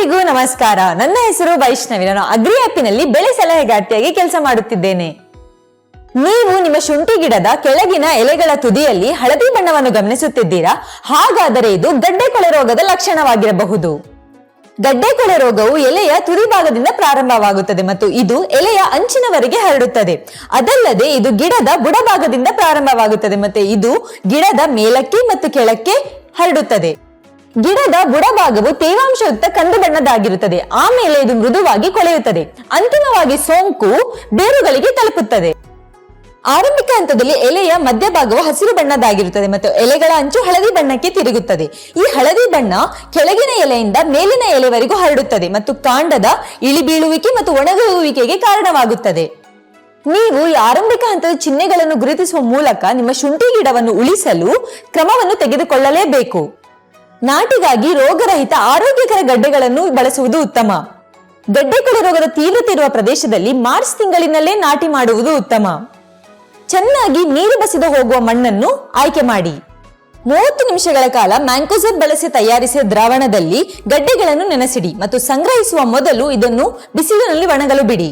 ಎಲ್ಲರಿಗೂ ನಮಸ್ಕಾರ. ನನ್ನ ಹೆಸರು ವೈಷ್ಣವಿ. ನಾನು ಅಗ್ರಿ ಆ್ಯಪಿನಲ್ಲಿ ಬೆಳೆ ಸಲಹೆಗಾರ್ತಿಯಾಗಿ ಕೆಲಸ ಮಾಡುತ್ತಿದ್ದೇನೆ. ನೀವು ನಿಮ್ಮ ಶುಂಠಿ ಗಿಡದ ಕೆಳಗಿನ ಎಲೆಗಳ ತುದಿಯಲ್ಲಿ ಹಳದಿ ಬಣ್ಣವನ್ನು ಗಮನಿಸುತ್ತಿದ್ದೀರಾ? ಹಾಗಾದರೆ ಇದು ಗಡ್ಡೆ ಕೊಳೆ ರೋಗದ ಲಕ್ಷಣವಾಗಿರಬಹುದು. ಗಡ್ಡೆ ಕೊಳೆ ರೋಗವು ಎಲೆಯ ತುದಿ ಭಾಗದಿಂದ ಪ್ರಾರಂಭವಾಗುತ್ತದೆ ಮತ್ತು ಇದು ಎಲೆಯ ಅಂಚಿನವರೆಗೆ ಹರಡುತ್ತದೆ. ಅದಲ್ಲದೆ ಇದು ಗಿಡದ ಬುಡಭಾಗದಿಂದ ಪ್ರಾರಂಭವಾಗುತ್ತದೆ ಮತ್ತೆ ಇದು ಗಿಡದ ಮೇಲಕ್ಕೆ ಮತ್ತು ಕೆಳಕ್ಕೆ ಹರಡುತ್ತದೆ. ಗಿಡದ ಬುಡಭಾಗವು ತೇವಾಂಶಯುಕ್ತ ಕಂದು ಬಣ್ಣದಾಗಿರುತ್ತದೆ ಆಮೇಲೆ ಇದು ಮೃದುವಾಗಿ ಕೊಳೆಯುತ್ತದೆ. ಅಂತಿಮವಾಗಿ ಸೋಂಕು ಬೇರುಗಳಿಗೆ ತಲುಪುತ್ತದೆ. ಆರಂಭಿಕ ಹಂತದಲ್ಲಿ ಎಲೆಯ ಮಧ್ಯಭಾಗವು ಹಸಿರು ಬಣ್ಣದಾಗಿರುತ್ತದೆ ಮತ್ತು ಎಲೆಗಳ ಅಂಚು ಹಳದಿ ಬಣ್ಣಕ್ಕೆ ತಿರುಗುತ್ತದೆ. ಈ ಹಳದಿ ಬಣ್ಣ ಕೆಳಗಿನ ಎಲೆಯಿಂದ ಮೇಲಿನ ಎಲೆವರೆಗೂ ಹರಡುತ್ತದೆ ಮತ್ತು ಕಾಂಡದ ಇಳಿಬೀಳುವಿಕೆ ಮತ್ತು ಒಣಗುವಿಕೆಗೆ ಕಾರಣವಾಗುತ್ತದೆ. ನೀವು ಈ ಆರಂಭಿಕ ಹಂತದ ಚಿಹ್ನೆಗಳನ್ನು ಗುರುತಿಸುವ ಮೂಲಕ ನಿಮ್ಮ ಶುಂಠಿ ಗಿಡವನ್ನು ಉಳಿಸಲು ಕ್ರಮವನ್ನು ತೆಗೆದುಕೊಳ್ಳಲೇಬೇಕು. ನಾಟಿಗಾಗಿ ರೋಗರಹಿತ ಆರೋಗ್ಯಕರ ಗಡ್ಡೆಗಳನ್ನು ಬಳಸುವುದು ಉತ್ತಮ. ಗಡ್ಡೆ ಕೊಳೆ ರೋಗದ ತೀವ್ರತೆ ಇರುವ ಪ್ರದೇಶದಲ್ಲಿ ಮಾರ್ಚ್ ತಿಂಗಳಿನಲ್ಲೇ ನಾಟಿ ಮಾಡುವುದು ಉತ್ತಮ. ಚೆನ್ನಾಗಿ ನೀರು ಬಸಿದು ಹೋಗುವ ಮಣ್ಣನ್ನು ಆಯ್ಕೆ ಮಾಡಿ. ಮೂವತ್ತು ನಿಮಿಷಗಳ ಕಾಲ ಮ್ಯಾಂಕೋಸಬ್ ಬಳಸಿ ತಯಾರಿಸಿದ ದ್ರಾವಣದಲ್ಲಿ ಗಡ್ಡೆಗಳನ್ನು ನೆನೆಸಿಡಿ ಮತ್ತು ಸಂಗ್ರಹಿಸುವ ಮೊದಲು ಇದನ್ನು ಬಿಸಿಲಿನಲ್ಲಿ ಒಣಗಲು ಬಿಡಿ.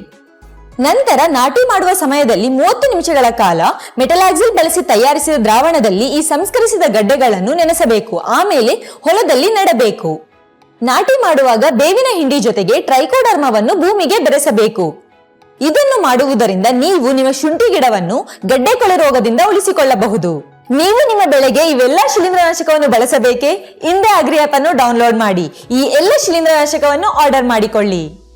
ನಂತರ ನಾಟಿ ಮಾಡುವ ಸಮಯದಲ್ಲಿ ಮೂವತ್ತು ನಿಮಿಷಗಳ ಕಾಲ ಮೆಟಲಾಕ್ಸಿಲ್ ಬಳಸಿ ತಯಾರಿಸಿದ ದ್ರಾವಣದಲ್ಲಿ ಈ ಸಂಸ್ಕರಿಸಿದ ಗಡ್ಡೆಗಳನ್ನು ನೆನೆಸಬೇಕು. ಆಮೇಲೆ ಹೊಲದಲ್ಲಿ ನೆಡಬೇಕು. ನಾಟಿ ಮಾಡುವಾಗ ಬೇವಿನ ಹಿಂಡಿ ಜೊತೆಗೆ ಟ್ರೈಕೋಡರ್ಮವನ್ನು ಭೂಮಿಗೆ ಬೆರೆಸಬೇಕು. ಇದನ್ನು ಮಾಡುವುದರಿಂದ ನೀವು ನಿಮ್ಮ ಶುಂಠಿ ಗಿಡವನ್ನು ಗಡ್ಡೆ ಕೊಳೆ ರೋಗದಿಂದ ಉಳಿಸಿಕೊಳ್ಳಬಹುದು. ನೀವು ನಿಮ್ಮ ಬೆಳೆಗೆ ಇವೆಲ್ಲ ಶಿಲೀಂಧ್ರನಾಶಕವನ್ನು ಬಳಸಬೇಕೇ? ಹಿಂದೆ ಅಗ್ರಿ ಆಪ್ ಅನ್ನು ಡೌನ್ಲೋಡ್ ಮಾಡಿ. ಈ ಎಲ್ಲ ಶಿಲೀಂಧ್ರನಾಶಕವನ್ನು ಆರ್ಡರ್ ಮಾಡಿಕೊಳ್ಳಿ.